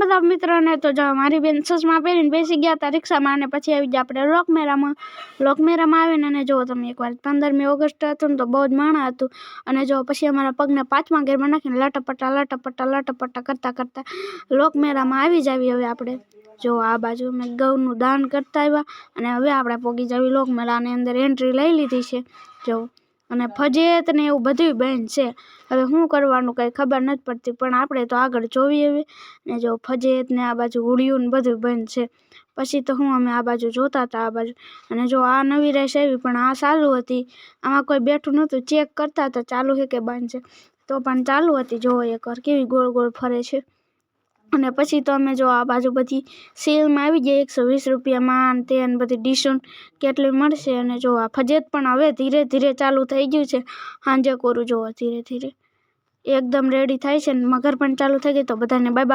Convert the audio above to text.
બધા મિત્રોને તો જો મારી બેન ચશ્મા પહેરીને બેસી ગયા હતા રિક્ષામાં અને પછી આવી ગયા આપણે લોકમેરામાં. લોકમેરામાં આવીને અને જો તમે એકવાર પંદરમી ઓગસ્ટ હતું ને તો બહુ જ માણા હતું. અને જો પછી અમારા પગને પાંચમા ગેરમાં નાખીને લટપટા લટપટા લટપટા કરતાં કરતાં લોકમેરામાં આવી જાવી હવે આપણે. જો આ બાજુ અમે ગૌનું દાન કરતા આવ્યા અને હવે આપણે પોગી જાવી લોકમેળાની અંદર એન્ટ્રી લઈ લીધી છે. જો અને ફજેત ને એવું બધું બેન છે. હવે શું કરવાનું કંઈ ખબર નથી પડતી, પણ આપણે તો આગળ જોઈએ હવે. ને જો ફજેત ને આ બાજુ હુડિયું ને બધું બેન છે. પછી તો હું અમે આ બાજુ જોતા હતા આ બાજુ. અને જો આ નવી રેસ આવી, પણ આ ચાલુ હતી. આમાં કોઈ બેઠું નહોતું, ચેક કરતા હતા ચાલુ છે કે બંધ છે? તો પણ ચાલુ હતી જોવો એકવાર કેવી ગોળ ગોળ ફરે છે. અને પછી તો અમે જો આ બાજુ બધી સેલમાં આવી ગઈ એકસો વીસ રૂપિયામાં તે અને બધી ડિસ્કાઉન્ટ કેટલી મળશે? અને જો આ ફજેત પણ હવે ધીરે ધીરે ચાલુ થઈ ગયું છે. સાંજે કોરું જોવો ધીરે ધીરે. એકદમ રેડી થાય છે ને, મગર પણ ચાલુ થઈ ગઈ, તો બધાને બાય બાય